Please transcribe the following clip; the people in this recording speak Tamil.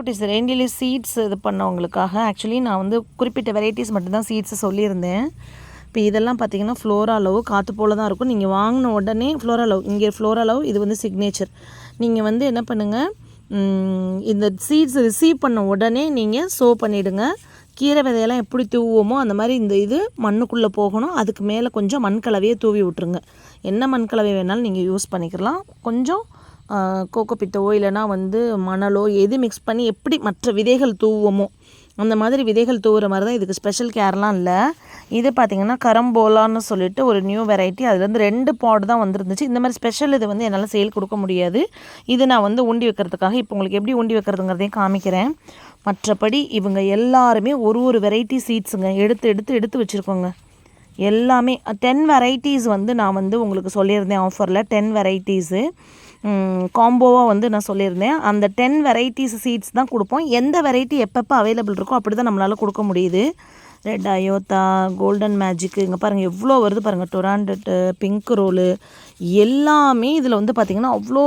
குட்டீஸ் ரெண்டிலி சீட்ஸ் இது பண்ணவங்களுக்காக. ஆக்சுவலி நான் வந்து குறிப்பிட்ட வெரைட்டிஸ் மட்டும்தான் சீட்ஸ் சொல்லியிருந்தேன். இப்போ இதெல்லாம் பார்த்தீங்கன்னா ஃப்ளோரா லவ் காற்று போல தான் இருக்கும். நீங்கள் வாங்கின உடனே ஃப்ளோரா லவ் இங்கே ஃப்ளோரா லவ் இது வந்து சிக்னேச்சர் நீங்கள் வந்து என்ன பண்ணுங்கள் இந்த சீட்ஸ் ரிசீவ் பண்ண உடனே நீங்கள் சோ பண்ணிவிடுங்க கீரை விதையெல்லாம் எப்படி தூவுவோமோ அந்த மாதிரி இந்த இது மண்ணுக்குள்ளே போகணும். அதுக்கு மேலே கொஞ்சம் மண் கலவையை தூவி விட்ருங்க என்ன மண் கலவை வேணாலும் நீங்கள் யூஸ் பண்ணிக்கலாம். கொஞ்சம் கோகோ பித்தவோ இல்லைனா வந்து மணலோ எது மிக்ஸ் பண்ணி எப்படி மற்ற விதைகள் தூவோமோ அந்த மாதிரி விதைகள் தூவுற மாதிரி தான் இதுக்கு ஸ்பெஷல் கேர்லாம் இல்லை. இது பார்த்திங்கன்னா கரம்போலான்னு சொல்லிட்டு ஒரு நியூ வெரைட்டி அதுலேருந்து ரெண்டு பாட் தான் வந்துருந்துச்சு. இந்த மாதிரி ஸ்பெஷல் இது வந்து என்னால் சேல் கொடுக்க முடியாது. இது நான் வந்து உண்டி வைக்கிறதுக்காக இப்போ உங்களுக்கு எப்படி உண்டி வைக்கிறதுங்கிறதையும் காமிக்கிறேன். மற்றபடி இவங்க எல்லாருமே ஒரு ஒரு வெரைட்டி சீட்ஸுங்க எடுத்து எடுத்து எடுத்து வச்சுருக்கோங்க. எல்லாமே டென் வெரைட்டிஸ் வந்து நான் வந்து உங்களுக்கு சொல்லியிருந்தேன் ஆஃபரில் டென் வெரைட்டிஸு காம்போவாக வந்து நான் சொல்லியிருந்தேன். அந்த டென் வெரைட்டிஸ் சீட்ஸ் தான் கொடுப்போம். எந்த வெரைட்டி எப்பப்போ அவைலபிள் இருக்கோ அப்படி தான் நம்மளால் கொடுக்க முடியுது. ரெட் அயோத்தா கோல்டன் மேஜிக்கு இங்கே பாருங்கள் எவ்வளோ வருது பாருங்கள் டொராண்டட்டு பிங்க் ரோலு எல்லாமே இதில் வந்து பார்த்திங்கன்னா அவ்வளோ